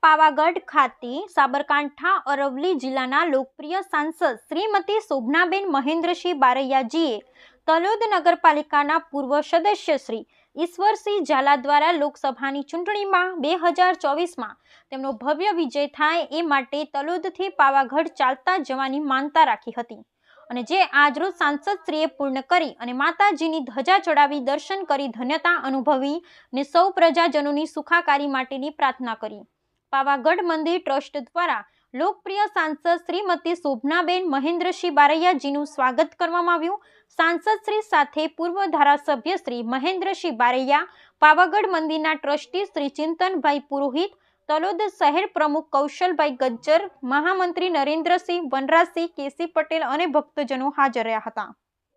પાવાગઢ ખાતે સાબરકાંઠા અરવલી જિલ્લાના લોકપ્રિય સાંસદ શ્રીમતી શોભનાબેન મહેન્દ્રસિંહ બારૈયાજીએ તલોદ નગરપાલિકાના પૂર્વ સદસ્ય શ્રી ઈશ્વરસિંહ ઝાલા દ્વારા લોકસભાની ચૂંટણીમાં બે હજાર ચોવીસમાં તેમનો ભવ્ય વિજય થાય એ માટે તલોદથી પાવાગઢ ચાલતા જવાની માનતા રાખી હતી. અને જે આજરોજ સાંસદશ્રીએ પૂર્ણ કરી અને માતાજીની ધજા ચડાવી દર્શન કરી ધન્યતા અનુભવી ને સૌ પ્રજાજનોની સુખાકારી માટેની પ્રાર્થના કરી. પાવાગઢ મંદિર ટ્રસ્ટ દ્વારા લોકપ્રિય સાંસદ શ્રીમતી શોભનાબેન મહેન્દ્રસિંહ બારૈયાજીનું સ્વાગત કરવામાં આવ્યું. સાંસદ શ્રી સાથે પૂર્વ ધારાસભ્ય શ્રી મહેન્દ્રસિંહ બારૈયા, પાવાગઢ મંદિરના ટ્રસ્ટી શ્રી ચિંતનભાઈ પુરોહિત તલોદ શહેર પ્રમુખ કૌશલભાઈ ગજ્જર, મહામંત્રી નરેન્દ્રસિંહ વનરાજસિંહ, કેસી પટેલ અને ભક્તજનો હાજર રહ્યા હતા.